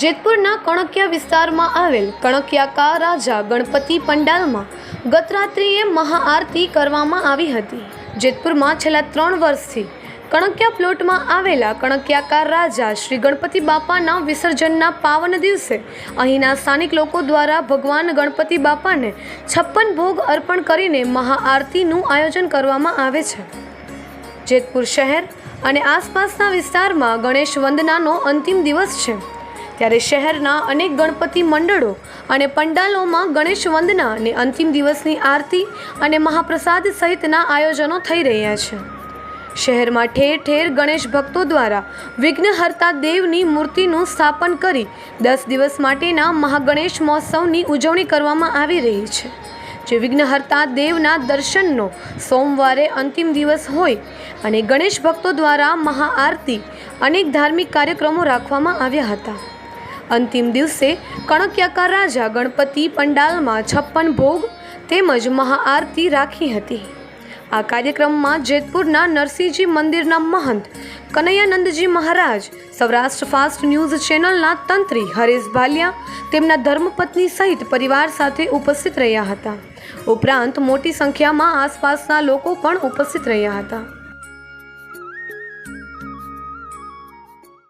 જેતપુરના કણકિયા વિસ્તારમાં આવેલ કણકિયાકા રાજા ગણપતિ પંડાલમાં ગત રાત્રિએ મહાઆરતી કરવામાં આવી હતી. જેતપુરમાં છેલ્લા ત્રણ વર્ષથી કણકિયા પ્લોટમાં આવેલા કણકિયાકાર રાજા શ્રી ગણપતિ બાપાના વિસર્જનના પાવન દિવસે અહીંના સ્થાનિક લોકો દ્વારા ભગવાન ગણપતિ બાપાને છપ્પન ભોગ અર્પણ કરીને મહાઆરતીનું આયોજન કરવામાં આવે છે. જેતપુર શહેર અને આસપાસના વિસ્તારમાં ગણેશ વંદનાનો અંતિમ દિવસ છે. ત્યારે શહેરના અનેક ગણપતિ મંડળો અને પંડાલોમાં ગણેશ વંદના અને અંતિમ દિવસની આરતી અને મહાપ્રસાદ સહિતના આયોજનો થઈ રહ્યા છે. શહેરમાં ઠેર ઠેર ગણેશ ભક્તો દ્વારા વિઘ્નહર્તા દેવની મૂર્તિનું સ્થાપન કરી દસ દિવસ માટેના મહાગણેશ મહોત્સવની ઉજવણી કરવામાં આવી રહી છે. જે વિઘ્નહર્તા દેવના દર્શનનો સોમવારે અંતિમ દિવસ હોય અને ગણેશ ભક્તો દ્વારા મહાઆરતી અનેક ધાર્મિક કાર્યક્રમો રાખવામાં આવ્યા હતા. અંતિમ દિવસે કણક્યાકા રાજા ગણપતિ પંડાલમાં છપ્પન ભોગ તેમજ મહાઆરતી રાખી હતી. આ કાર્યક્રમમાં જેતપુરના નરસિંહજી મંદિરના મહંત કનૈયાનંદજી મહારાજ, સૌરાષ્ટ્ર ફાસ્ટ ન્યૂઝ ચેનલના તંત્રી હરેશ ભાલિયા, તેમના ધર્મપત્ની સહિત પરિવાર સાથે ઉપસ્થિત રહ્યા હતા. ઉપરાંત મોટી સંખ્યામાં આસપાસના લોકો પણ ઉપસ્થિત રહ્યા હતા.